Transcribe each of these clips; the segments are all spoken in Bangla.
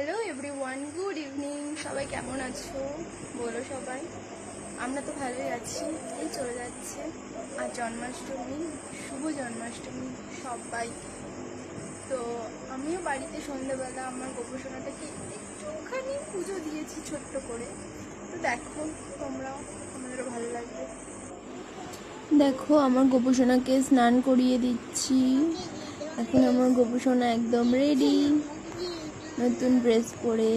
Hello everyone good evening সবাই কেমন আছো? বলো সবাই। আমরা তো ভালোই আছি। এই চলে যাচ্ছে আর জন্মাষ্টমী, শুভ জন্মাষ্টমী সবাই। তো আমিও বাড়িতে সন্ধ্যেবেলা আমার গোপসোনাটাকে একটুখানি পুজো দিয়েছি ছোট্ট করে। তো দেখো তোমরাও আমাদেরও ভালো লাগবে। দেখো, আমার গোপসোনাকে স্নান করিয়ে দিচ্ছি। এখন আমার গোপসোনা একদম রেডি নতুন ড্রেস পরে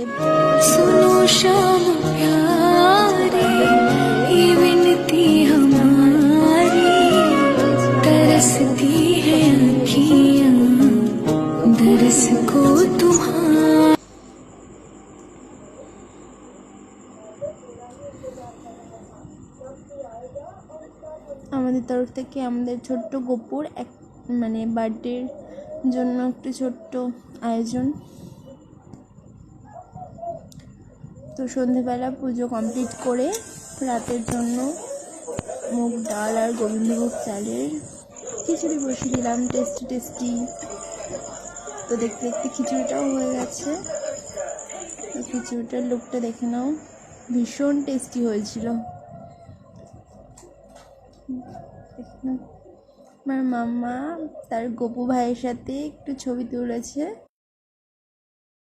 सुनो शाम प्यारी ये विनती हमारी तरसती है अखियां दरस को तुम्हारा আমাদের তরফ থেকে আমাদের ছোট্ট গোপুর এক মানে বার্থডের জন্য একটি ছোট্ট আয়োজন তো সন্ধেবেলা পুজো কমপ্লিট করে রাতের জন্য মুগ ডাল আর গোবিন্দভোগ চালের খিচুড়ি বসিয়ে দিলাম টেস্টি টেস্টি তো দেখতে দেখতে খিচুড়িটাও হয়ে গেছে। তো খিচুড়িটার লুকটা দেখে নাও, ভীষণ টেস্টি হয়েছিল। আমার মাম্মা তার গপু ভাইয়ের সাথে একটু ছবি তুলেছে।